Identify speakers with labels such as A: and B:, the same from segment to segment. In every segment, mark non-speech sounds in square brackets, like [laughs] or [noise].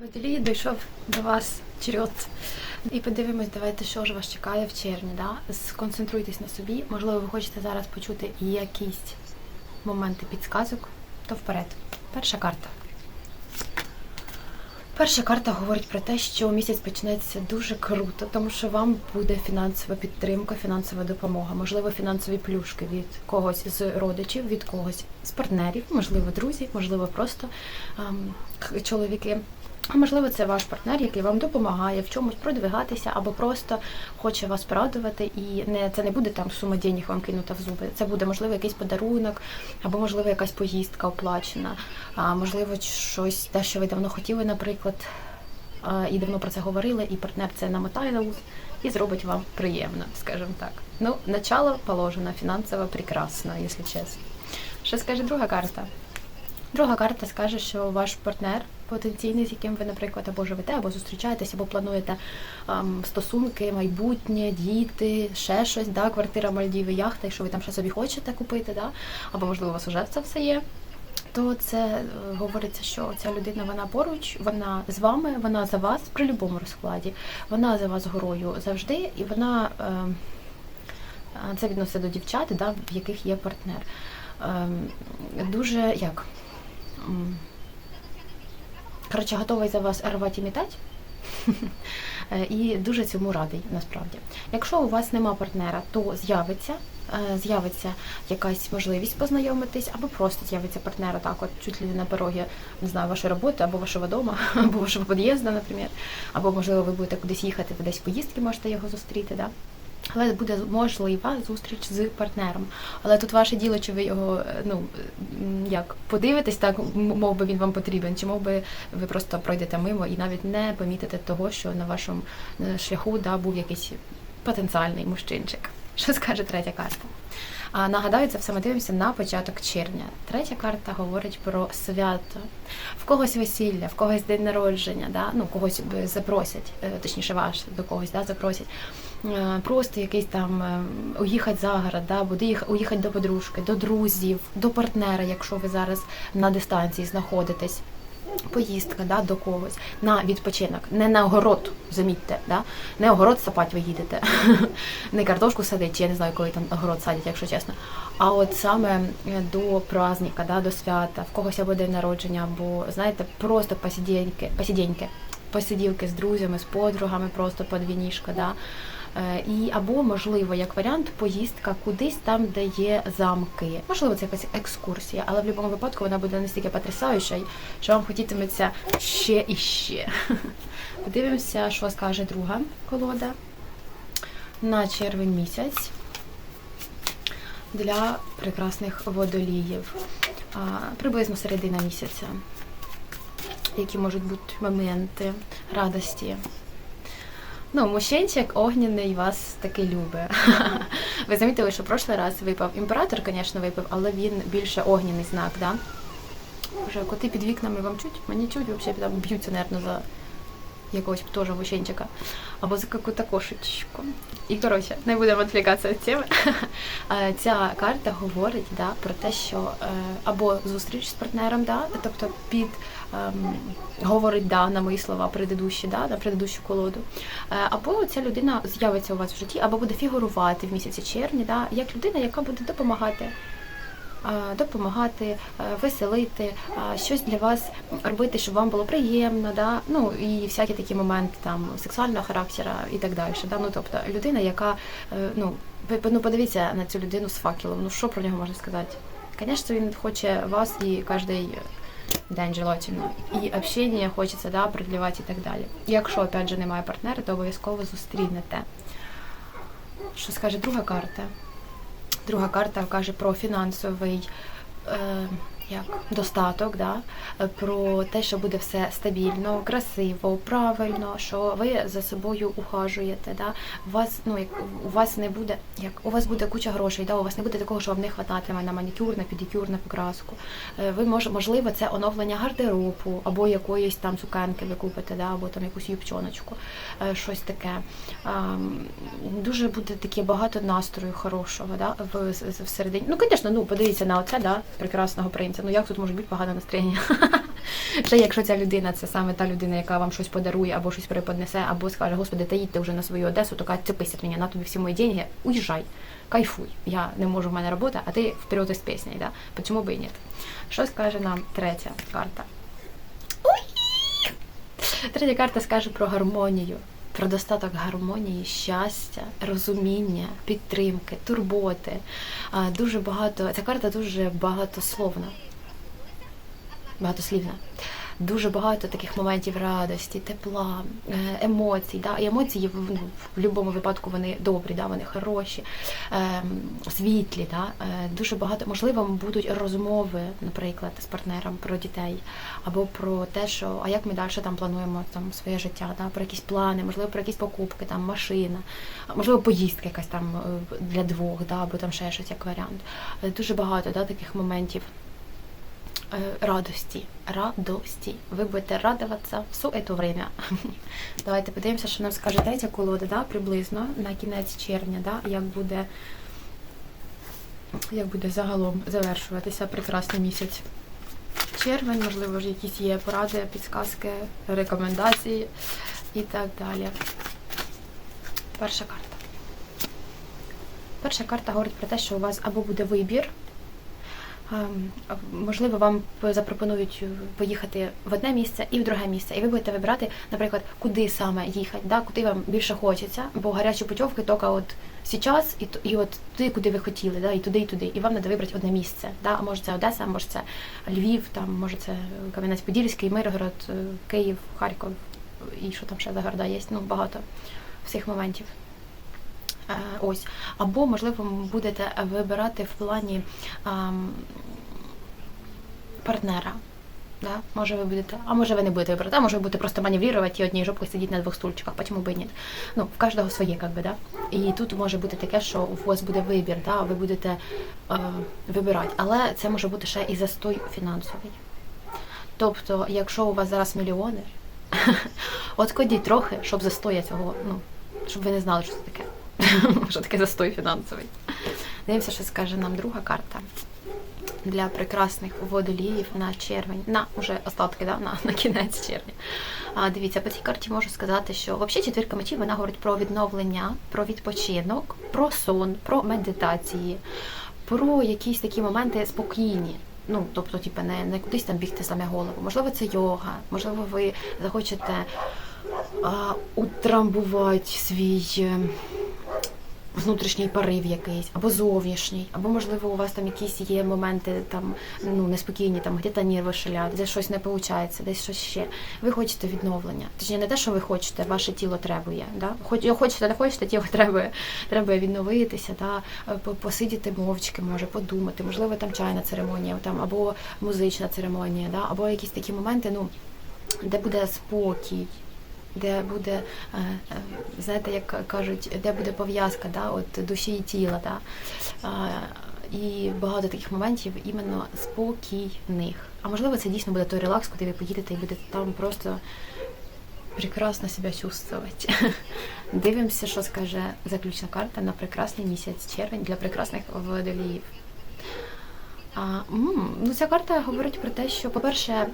A: Водолії дійшов до вас черед. І подивимось, давайте, що ж вас чекає в червні. Да? Сконцентруйтесь на собі. Можливо, ви хочете зараз почути якісь моменти підсказок, то вперед. Перша карта. Перша карта говорить про те, що місяць почнеться дуже круто, тому що вам буде фінансова підтримка, фінансова допомога, можливо, фінансові плюшки від когось з родичів, від когось з партнерів, можливо, друзі, можливо, просто ем, чоловіки. А можливо, це ваш партнер, який вам допомагає в чомусь продвигатися, або просто хоче вас порадувати, і не це не буде там сума денег вам кинута в зуби. Це буде можливо якийсь подарунок, або можливо якась поїздка оплачена, а можливо, щось те, що ви давно хотіли, наприклад, і давно про це говорили, і партнер це намотає на ус і зробить вам приємно, скажімо так. Ну, начало положено фінансово прекрасно, якщо чесно. Що скаже друга карта? Друга карта скаже, що ваш партнер потенційний, з яким ви, наприклад, або живете, або зустрічаєтесь, або плануєте ем, стосунки, майбутнє, діти, ще щось, да, квартира, Мальдіви, яхта, якщо ви там ще собі хочете купити, да, або можливо у вас вже це все є. То це е, говориться, що ця людина вона поруч, вона з вами, вона за вас при будь-якому розкладі, вона за вас горою завжди, і вона е, е, це відноситься до дівчат, да, в яких є партнер. Ем, дуже як? Коротше, готовий за вас рвати і мітати. [laughs] І дуже цьому радий насправді. Якщо у вас нема партнера, то з'явиться, е, з'явиться якась можливість познайомитись, або просто з'явиться партнер так, от чуть ли не на порогі, не знаю, вашої роботи, або вашого дому, [laughs] або вашого під'їзду, наприклад, або можливо ви будете кудись їхати, ви десь поїздки можете його зустріти. Да? Але буде можлива зустріч з партнером. Але тут ваше діло, чи ви його е, ну як подивитесь, так мов би він вам потрібен, чи мов би ви просто пройдете мимо і навіть не помітите того, що на вашому е, шляху да, був якийсь потенціальний мужчинчик. Що скаже третя карта? А нагадаю, це все ми дивимося на початок червня. Третя карта говорить про свято. В когось весілля, в когось день народження, да? ну когось запросять, е, точніше ваш до когось да, запросять. Е, Просто якийсь там е, уїхати за город, да? буде уїхати до подружки, до друзів, до партнера, якщо ви зараз на дистанції знаходитесь. Поїздка да, до когось на відпочинок, не на огород, замітьте, да? не огород сапати ви їдете, [laughs] не картошку садить, чи я не знаю, коли там огород садять, якщо чесно. А от саме е, до праздника, да, до свята, в когось або день народження, або знаєте, просто посиденьки, посиденьки, посиділки з друзями, з подругами, просто вінішко, да. Е, І або, можливо, як варіант, поїздка кудись там, де є замки. Можливо, це якась екскурсія, але в будь-якому випадку вона буде настільки потрясаюча, що вам хотітиметься ще і ще. [laughs] Подивимося, що скаже друга колода на червень місяць для прекрасних водоліїв. Приблизно середина місяця. Які можуть бути моменти радості. Ну, мужчинчик огняний вас таки любить. [laughs] Ви замітили, що прошлий раз випав імператор, звісно, випав, але він більше огняний знак, да? Боже, коти під вікнами вам чуть? Мені чуть, взагалі там б'ються, нервно за якогось теж мужчинчика. Або за какую-то кошечку. І коротше, не будемо відвлікатися від теми. [laughs] Ця карта говорить да, про те, що е, або зустріч з партнером, да, тобто під ем, говорить да на мої слова предыдущі, да, на предыдущу колоду. Е, Або ця людина з'явиться у вас в житті, або буде фігурувати в місяці червні, да, як людина, яка буде допомагати. Допомагати, е, веселити, щось для вас робити, щоб вам було приємно, да? ну і всякі такі моменти там сексуального характеру і так далі. Да? Ну, тобто людина, яка е, ну, ну, подивіться на цю людину з факелом. Ну що про нього можна сказати? Звісно, він хоче вас і кожен день желательно. І общення хочеться да, продлівати і так далі. Якщо опять же немає партнера, то обов'язково зустрінете. Що скаже друга карта? Друга карта каже про фінансовий е, як, достаток, да? про те, що буде все стабільно, красиво, правильно, що ви за собою ухажуєте. Да? У вас ну як у вас не буде, як у вас буде куча грошей, да? у вас не буде такого, що вам не хвататиме на манікюр, на педикюр, на покраску. Е, Ви мож, можливо, це оновлення гардеробу або якоїсь там сукенки ви купите, да? або там якусь юбчоночку, е, щось таке. Дуже буде таке багато настрою хорошого, да? в, в- всередині. Ну, звісно, ну подивіться на оце, да? прекрасного принця настроїться. Ну як тут може бути погане настроєння? [laughs] Ще якщо ця людина це саме та людина, яка вам щось подарує, або щось преподнесе, або скаже, господи, та їдьте вже на свою Одесу, то каже, цепись мене, на тобі всі мої деньги, уїжджай, кайфуй. Я не можу, в мене робота, а ти вперед із піснею, да? Почому би і ні? Що скаже нам третя карта? Третя карта скаже про гармонію. Про достаток гармонії, щастя, розуміння, підтримки, турботи. Дуже багато. Ця карта дуже багатословна багатослівна. Дуже багато таких моментів радості, тепла, е, емоцій. Да? І емоції в, ну, в будь-якому випадку вони добрі, да? вони хороші, ем, світлі. Да? Е, Дуже багато, можливо, будуть розмови, наприклад, з партнером про дітей, або про те, що а як ми далі там плануємо там своє життя, да? про якісь плани, можливо, про якісь покупки, там машина, можливо, поїздка якась там е, для двох, да? або там ще щось як варіант. Е, Дуже багато да, таких моментів е, радості. Радості. Ви будете радуватися все это время. [laughs] Давайте подивимося, що нам скаже третя колода, да, приблизно на кінець червня, да, як буде, як буде загалом завершуватися прекрасний місяць. Червень, можливо, ж якісь є поради, підсказки, рекомендації і так далі. Перша карта. Перша карта говорить про те, що у вас або буде вибір, Можливо, вам запропонують поїхати в одне місце і в друге місце, і ви будете вибирати, наприклад, куди саме їхати, да, куди вам більше хочеться, бо гарячі путівки тільки от зараз, і, і от туди, куди ви хотіли, да, і туди, і туди. І вам треба вибрати одне місце. Да. Може це Одеса, може це Львів, там, може це Кам'янець-Подільський, Миргород, е, Київ, Харків, і що там ще за города є, ну багато всіх моментів. Е, Ось. Або, можливо, будете вибирати в плані ам, партнера. Да? Може ви будете, а може ви не будете вибирати, а може ви будете просто маневрувати і одній жопкою сидіти на двох стульчиках, почему би ні. Ну, в кожного своє, как би, да? І тут може бути таке, що у вас буде вибір, да? ви будете е, вибирати. Але це може бути ще і застой фінансовий. Тобто, якщо у вас зараз мільйони, [laughs] от кладіть трохи, щоб застоя цього, ну, щоб ви не знали, що це таке. [laughs] Що таке застой фінансовий. Дивимося, що скаже нам друга карта для прекрасних водоліїв на червень, на уже остатки, да, на, на кінець червня. А, дивіться, по цій карті можу сказати, що взагалі четвірка мечів вона говорить про відновлення, про відпочинок, про сон, про медитації, про якісь такі моменти спокійні. Ну, тобто, типу, не, не кудись там бігти саме голову. Можливо, це йога, можливо, ви захочете а, утрамбувати свій. Е, внутрішній порив якийсь, або зовнішній, або можливо у вас там якісь є моменти там ну неспокійні, там где-то нерви шалять, десь щось не виходить, десь щось ще. Ви хочете відновлення. Точніше, не те, що ви хочете, ваше тіло требує. Да? Хоч хочете, не хочете, тіло [laughs] требує, треба відновитися, да? посидіти мовчки, може, подумати, можливо, там чайна церемонія, там або музична церемонія, да? або якісь такі моменти, ну де буде спокій, де буде, е, е, знаєте, як кажуть, де буде пов'язка да, от душі і тіла. Да? І багато таких моментів іменно спокійних. А можливо, це дійсно буде той релакс, куди ви поїдете і будете там просто прекрасно себе чувствувати. [laughs] Дивимося, що скаже заключна карта на прекрасний місяць червень для прекрасних водоліїв. А, ну, ця карта говорить про те, що, по-перше, е,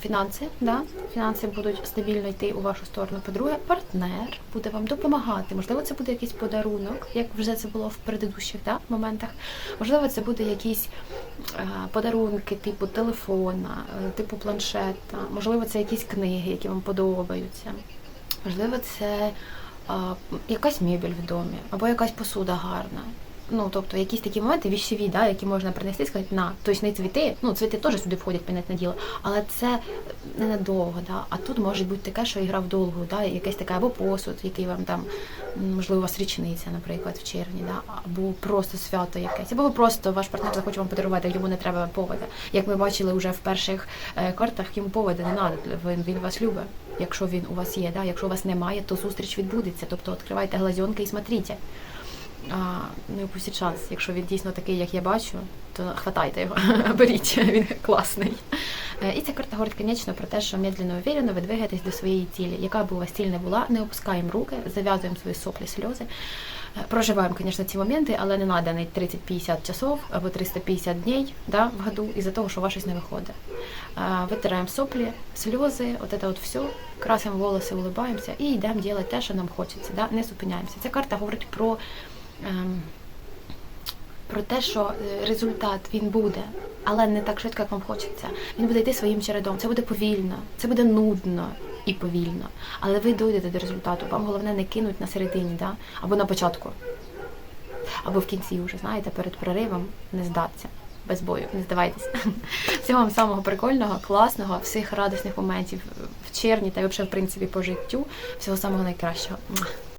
A: фінанси, да? фінанси будуть стабільно йти у вашу сторону. По-друге, партнер буде вам допомагати. Можливо, це буде якийсь подарунок, як вже це було в предыдущих да, моментах. Можливо, це буде якісь е, подарунки, типу телефона, е, типу планшета. Можливо, це якісь книги, які вам подобаються. Можливо, це а, якась мебель в домі, або якась посуда гарна. Ну, тобто якісь такі моменти віщові, да, які можна принести і сказати, на, тобто не цвіти, ну цвіти теж сюди входять, понятне діло, але це ненадовго, да. А тут може бути таке, що ігра вдовгу, да, якесь таке або посуд, який вам там, можливо, у вас річниця, наприклад, в червні, да, або просто свято якесь, або просто ваш партнер захоче вам подарувати, йому не треба повода. Як ми бачили вже в перших е, картах, йому повода не треба, він, він вас любить. Якщо він у вас є, да, якщо у вас немає, то зустріч відбудеться. Тобто відкривайте глазьонки і смотрите. Не упустіть шанс. Якщо він дійсно такий, як я бачу, то хватайте його, [laughs] беріть, він класний. Е, І ця карта говорить, звісно, про те, що медленно уверенно ви двигаєтесь до своєї цілі. Яка б у вас ціль не була, не опускаємо руки, зав'язуємо свої соплі, сльози. Е, Проживаємо, звісно, ці моменти, але не треба навіть 30-50 часов або 350 днів да, в году із-за того, що у щось не виходить. Е, Витираємо соплі, сльози, от це от все, красимо волоси, улибаємося і йдемо робити те, що нам хочеться. Да? Не зупиняємося. Ця карта говорить про. Ем, про те, що е, результат він буде, але не так швидко, як вам хочеться. Він буде йти своїм чередом. Це буде повільно, це буде нудно і повільно. Але ви дойдете до результату. Вам головне не кинуть на середині, да? або на початку, або в кінці вже, знаєте, перед проривом не здатися. Без бою, не здавайтесь. [laughs] Всього вам самого прикольного, класного, всіх радісних моментів в червні та взагалі, в принципі, по життю. Всього самого найкращого.